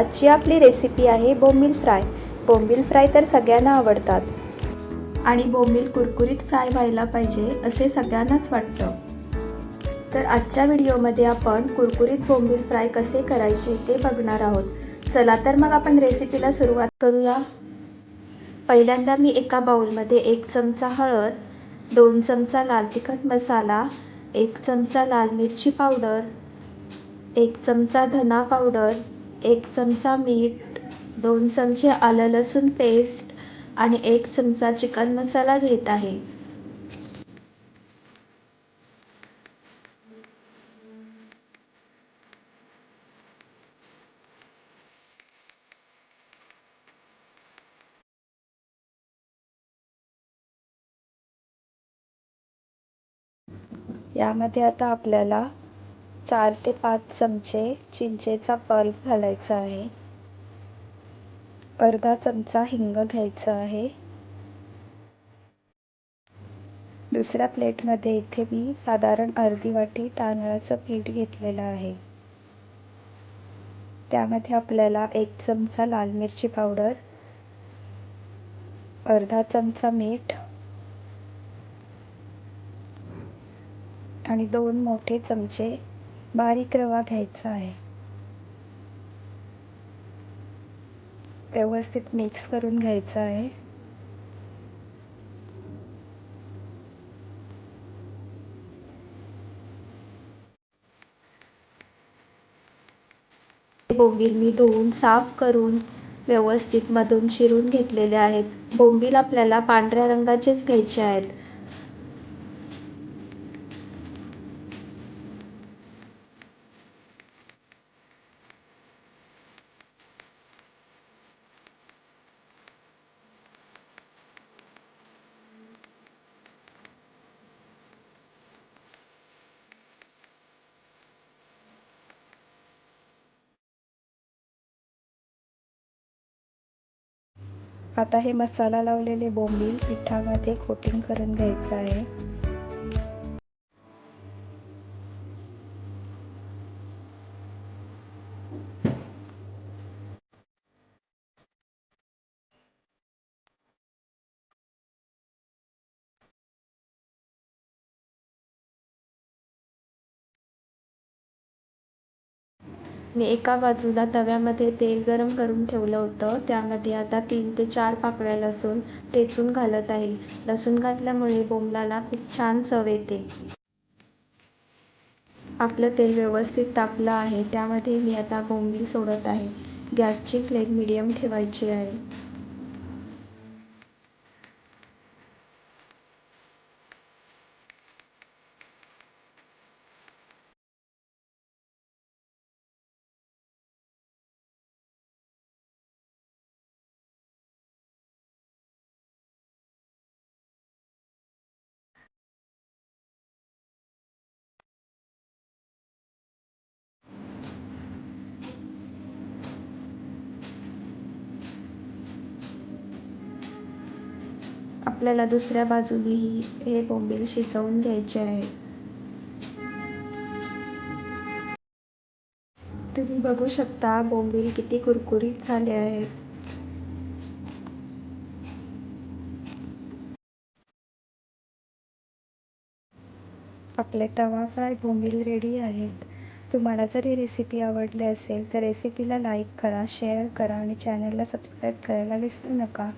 आजची आपली रेसिपी आहे बोंबील फ्राय. बोंबील फ्राय तर सगळ्यांना आवडतात. आणि बोंबील कुरकुरीत फ्राय व्हायला पाहिजे असे सगळ्यांनाच वाटतं. तर आजच्या व्हिडिओमध्ये आपण कुरकुरीत बोंबील फ्राय कसे करायचे ते बघणार आहोत. चला तर मग आपण रेसिपीला सुरुवात करूया. पहिल्यांदा मी एका बाउलमध्ये एक चमचा हळद दोन चमचा लाल तिखट मसाला एक चमचा लाल मिरची पावडर एक चमचा धना पावडर एक चमचा मीठ दोन चमचे आलं लसूण पेस्ट आणि एक चमचा चिकन मसाला घेत आहे. यामध्ये आता आपल्याला चार ते पाच चमचे चिंचेचा पल्प घालायचा आहे. अर्धा चमचा हिंग घ्यायचा आहे. दुसऱ्या प्लेटमध्ये इथे मी साधारण अर्धी वाटी तांदळाचं पीठ घेतलेलं आहे. त्यामध्ये आपल्याला एक चमचा लाल मिरची पावडर अर्धा चमचा मीठ आणि दोन मोठे चमचे बारीक रवा घ्यायचा आहे. व्यवस्थित मिक्स करून घ्यायचा आहे. बोंबील मी धुवून साफ करून व्यवस्थित मधून चिरून घेतलेले आहेत. बोंबील आपल्याला पांढऱ्या रंगाचेच घ्यायचे आहेत. आता हे मसाला लावलेले बोंबील पिठामध्ये कोटिंग करून घ्यायचं आहे. मी एका बाजूला तव्यामध्ये तेल गरम करून ठेवलं होतं. त्यामध्ये आता तीन ते चार पाकळ्या लसूण ठेचून घालत आहे. लसूण घातल्यामुळे बोंबलाला खूप छान चव येते. आपलं तेल व्यवस्थित तापलं आहे. त्यामध्ये मी आता बोंबील सोडत आहे. गॅसची फ्लेम मिडियम ठेवायची आहे. आपल्याला दुसऱ्या बाजूनेही हे बोंबील शिजवून घ्यायचे आहे. तुम्ही बघू शकता बोंबील किती कुरकुरीत झाले आहेत आपले तवा फ्राय बोंबील रेडी आहेत. तुम्हाला जर ही रेसिपी आवडली असेल तर रेसिपीला लाईक करा शेअर करा आणि चॅनलला सबस्क्राईब करायला विसरू नका.